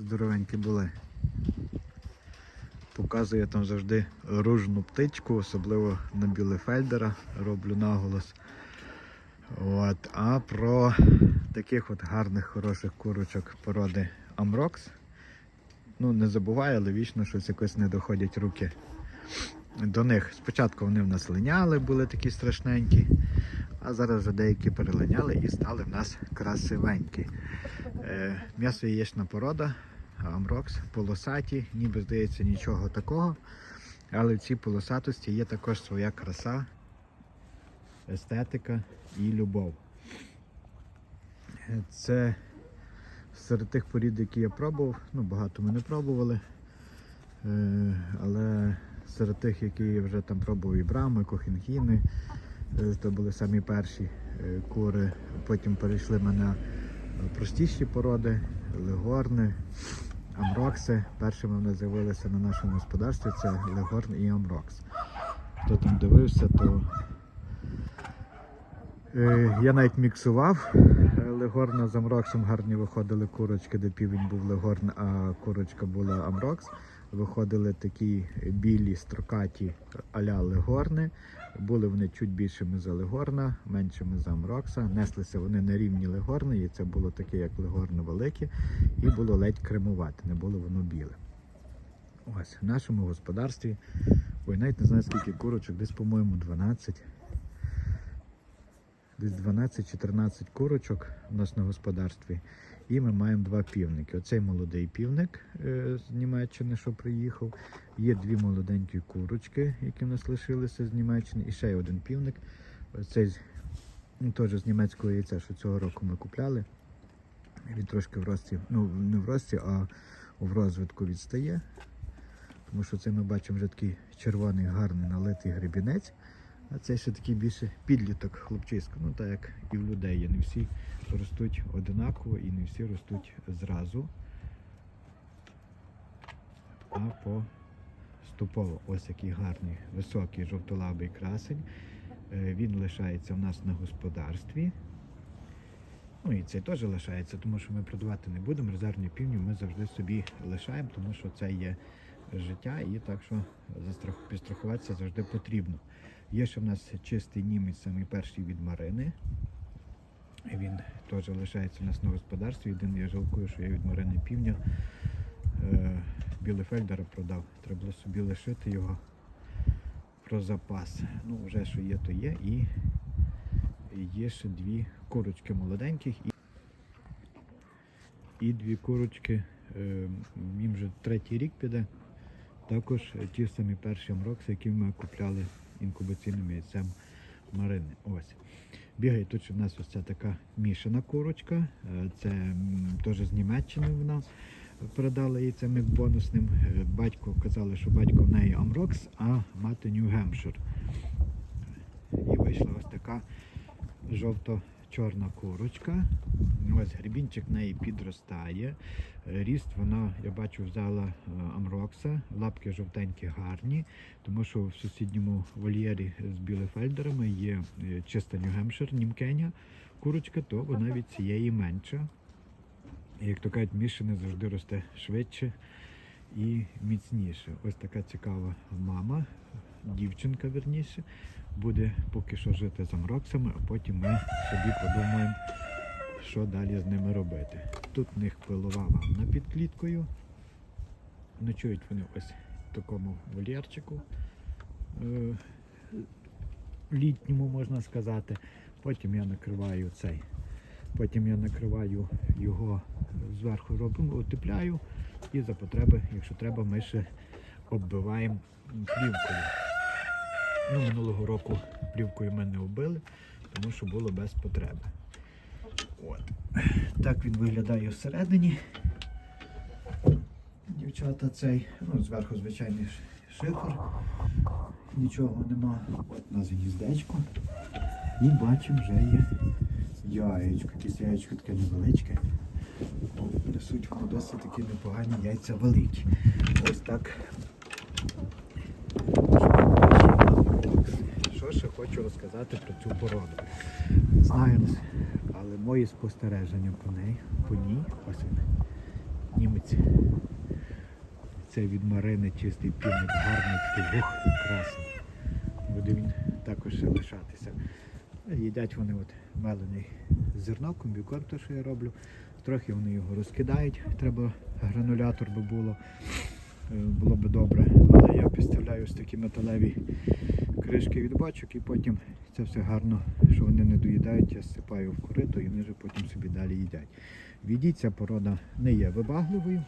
здоровенькі були. Показую там завжди ружну птичку, особливо на білефельдера, роблю наголос. От. А про таких от гарних, хороших курочок породи Амрокс. Ну, не забуваю, але вічно щось якось не доходять руки до них. Спочатку вони в нас линяли, були такі страшненькі, а зараз вже деякі перелиняли і стали в нас красивенькі. Е, м'ясо яєчна порода, Амрокс, полосаті, ніби здається нічого такого. Але в цій полосатості є також своя краса, естетика і любов. Це серед тих порід, які я пробував, ну багато ми не пробували. Е, але серед тих, які я вже там пробував і брами, кохінхіни, е, то були самі перші е, кури. Потім перейшли ми на простіші породи, легорни, амрокси. Першими вони з'явилися на нашому господарстві це легорн і амрокс. Хто там дивився, то е, я навіть міксував легорна з амроксом. Гарні виходили курочки, де півень був легорн, а курочка була амрокс. Виходили такі білі строкаті а-ля легорни. Були вони чуть більшими за легорна, меншими за амрокса. Неслися вони на рівні легорни, і це було таке, як легорни велике, і було ледь кремувати, не було воно біле. Ось в нашому господарстві, ой, навіть не знаю скільки курочок, десь, по-моєму, 12. Десь 12-14 курочок у нас на господарстві. І ми маємо два півники. Оцей молодий півник е, з Німеччини, що приїхав. Є дві молоденькі курочки, які в нас лишилися з Німеччини. І ще один півник. Цей ну, теж з німецького яйця, що цього року ми купляли. Він трошки в рості, ну не в рості, а в розвитку відстає. Тому що це ми бачимо вже такий червоний, гарний налитий гребінець. А це ще такий більше підліток хлопчисько. Ну так як і в людей є. Не всі ростуть одинаково і не всі ростуть зразу. А поступово. Ось який гарний, високий жовтолабий красень. Е, Він лишається в нас на господарстві. Ну і це теж лишається, тому що ми продавати не будемо. Резервні півні ми завжди собі лишаємо, тому що це є життя, і так що підстрахуватися завжди потрібно. Є ще в нас чистий німець, самий перший від Марини. Він теж лишається у нас на господарстві. Єдине, я жалкую, що я від Марини півня е, Білефельдера продав. Треба було собі лишити його про запас. Ну, вже що є, то є. І є ще дві курочки молоденьких і, і дві курочки. е, Їм вже третій рік піде. Також ті самі перші амрокси, які ми купляли інкубаційним яйцем Марини. Ось. Бігає тут у нас ось ця така мішана курочка. Е, Це теж з Німеччини вона передала яйцем як бонусним. Е, Батько казали, що батько в неї Амрокс, а мати Нью-Гемпшир. І вийшла ось така жовто-чорна курочка. Ось гребінчик в неї підростає. Е, Ріст вона, я бачу, взяла е, Амрокса. Лапки жовтенькі гарні, тому що в сусідньому вольєрі з білефельдерами є е, чиста Нью-Гемпшир, німкеня курочка, то вона від цієї менша. Як то кажуть, мішане завжди росте швидше і міцніше. Ось така цікава мама, дівчинка верніше, буде поки що жити з амроксами, а потім ми собі подумаємо, що далі з ними робити. Тут в них пилова ванна під кліткою. Ночують вони ось в такому вольєрчику е, літньому, можна сказати. Потім я накриваю цей. Потім я накриваю його зверху робимо, утепляю і за потреби, якщо треба, ми ще оббиваємо плівкою. Ну, минулого року плівкою ми не оббили, тому що було без потреби. От. Так він виглядає всередині. Дівчата цей, ну, зверху звичайний ш- шифер, нічого нема. От у нас гніздечко. І бачимо, вже є яєчко. Якесь яєчко таке невеличке. Несуть досить такі непогані яйця великі. Ось так. Що хочу розказати про цю породу? Знаю, але мої спостереження по неї, по ній, ось він. німець. Це від Марини чистий півник, гарний такий вух, красний. Буде він також ще лишатися. Їдять вони от мелений зерно, комбікорм, те, що я роблю. Трохи вони його розкидають, треба гранулятор би було. Е, Було би добре. Але я підставляю ось такі металеві кришки від бачок і потім це все гарно, що вони не доїдають, я всипаю в корито і вони вже потім собі далі їдять. Відіть, ця порода не є вибагливою,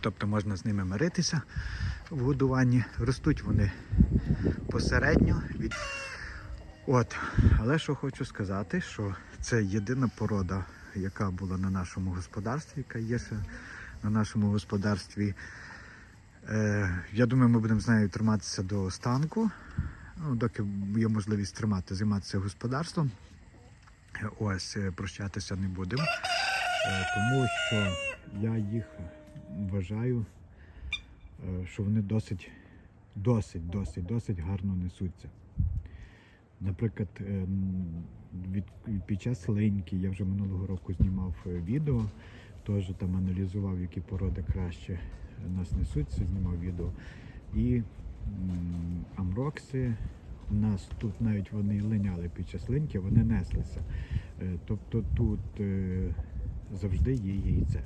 тобто можна з ними миритися в годуванні. Ростуть вони посередньо. Від... От. Але що хочу сказати, що це єдина порода, яка була на нашому господарстві, яка є ще на нашому господарстві. Е, я думаю, ми будемо з нею триматися до останку, ну, доки є можливість тримати, займатися господарством. Е, Ось, е, прощатися не будемо, тому що я їх вважаю, що вони досить, досить, досить, досить гарно несуться. Наприклад, від, під час леньки я вже минулого року знімав відео, теж там аналізував, які породи краще нас несуться, знімав відео. І амрокси у нас тут навіть вони линяли під час линьки, вони неслися. Е, Тобто тут е, завжди є яйце.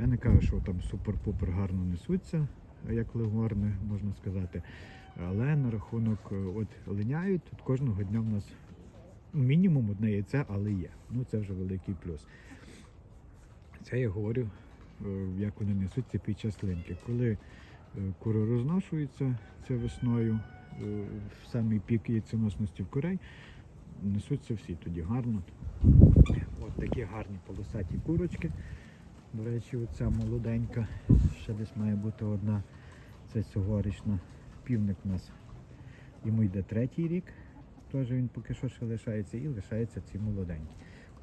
Я не кажу, що там супер-пупер гарно несуться, як легорни, можна сказати. Але на рахунок е, от линяють, тут кожного дня в нас мінімум одне яйце, але є. Ну це вже великий плюс. Це я говорю, як вони несуться під час линьки. Коли е, кури розношуються це весною, е, в самий пік яйценосності в курей, несуться всі тоді гарно. От такі гарні полосаті курочки. До речі, оця молоденька, ще десь має бути одна. Це цьогорічна. Півник у нас йому йде третій рік. Теж він поки що ще лишається і лишається ці молоденькі.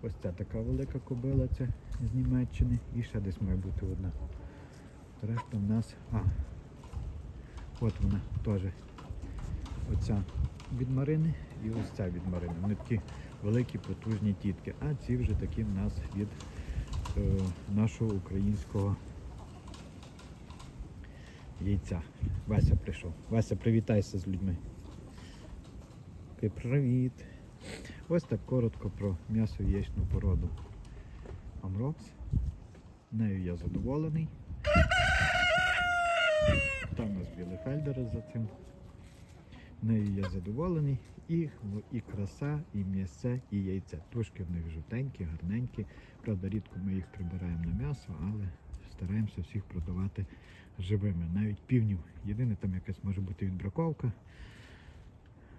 Ось ця така велика кобила, це з Німеччини. І ще десь має бути одна. Решта в нас. А, от вона теж. Оця від Марини і ось ця від Марини. Вони такі великі, потужні тітки. А ці вже такі в нас від е, нашого українського яйця. Вася прийшов. Вася, привітайся з людьми. Привіт. Ось так коротко про м'ясо яєчну породу Амрокс. Нею я задоволений. Там у нас білий фельдер за цим. Нею я задоволений. І, в- і краса, і м'ясце, і яйце. Тушки в них жовтенькі, гарненькі. Правда, рідко ми їх прибираємо на м'ясо, але стараємося всіх продавати живими. Навіть півнів. Єдине там якась може бути відбраковка.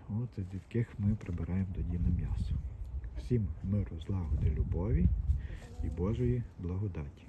От з яких ми прибираємо тоді на м'ясо. Всім миру, злагоди, любові і Божої благодаті.